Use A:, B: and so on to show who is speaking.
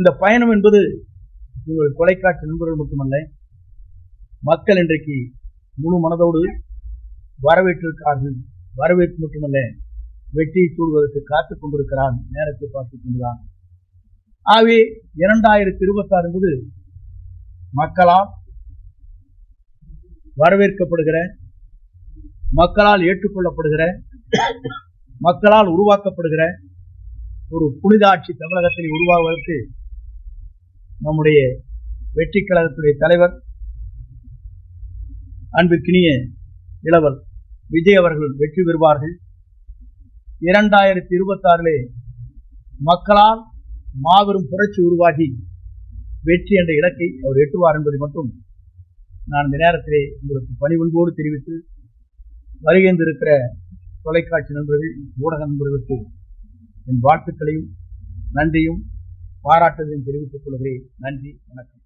A: இந்த பயணம் என்பது உங்கள் தொலைக்காட்சி நண்பர்கள் மட்டுமல்ல மக்கள் இன்றைக்கு முழு மனதோடு வரவேற்றிருக்கிறார்கள். வரவேற்பு மட்டுமல்ல வெற்றியை சூடுவதற்கு காத்துக் கொண்டிருக்கிறான் நேரத்தை பார்த்துக் கொண்டுதான். ஆகவே இரண்டாயிரத்தி இருபத்தி ஆறு என்பது மக்களால் வரவேற்கப்படுகிற மக்களால் ஏற்றுக்கொள்ளப்படுகிற மக்களால் உருவாக்கப்படுகிற ஒரு புனித ஆட்சி தமிழகத்தில் உருவாவதற்கு நம்முடைய வெற்றி கழகத்துடைய தலைவர் அன்பிற்கினிய இளவர் விஜய் அவர்கள் வெற்றி பெறுவார்கள். இரண்டாயிரத்தி இருபத்தாறிலே மக்களால் மாபெரும் புரட்சி உருவாகி வெற்றி என்ற இலக்கை அவர் எட்டுவார் என்பதை மட்டும் நான் இந்த நேரத்திலே உங்களுக்கு பணிவன்போடு தெரிவித்து வருகின்றிருக்கிற தொலைக்காட்சி நண்பர்கள் ஊடக நண்பர்களுக்கு என் வாழ்த்துக்களையும் நன்றியும் பாராட்டுதலையும் தெரிவித்துக் கொள்கிறேன். நன்றி வணக்கம்.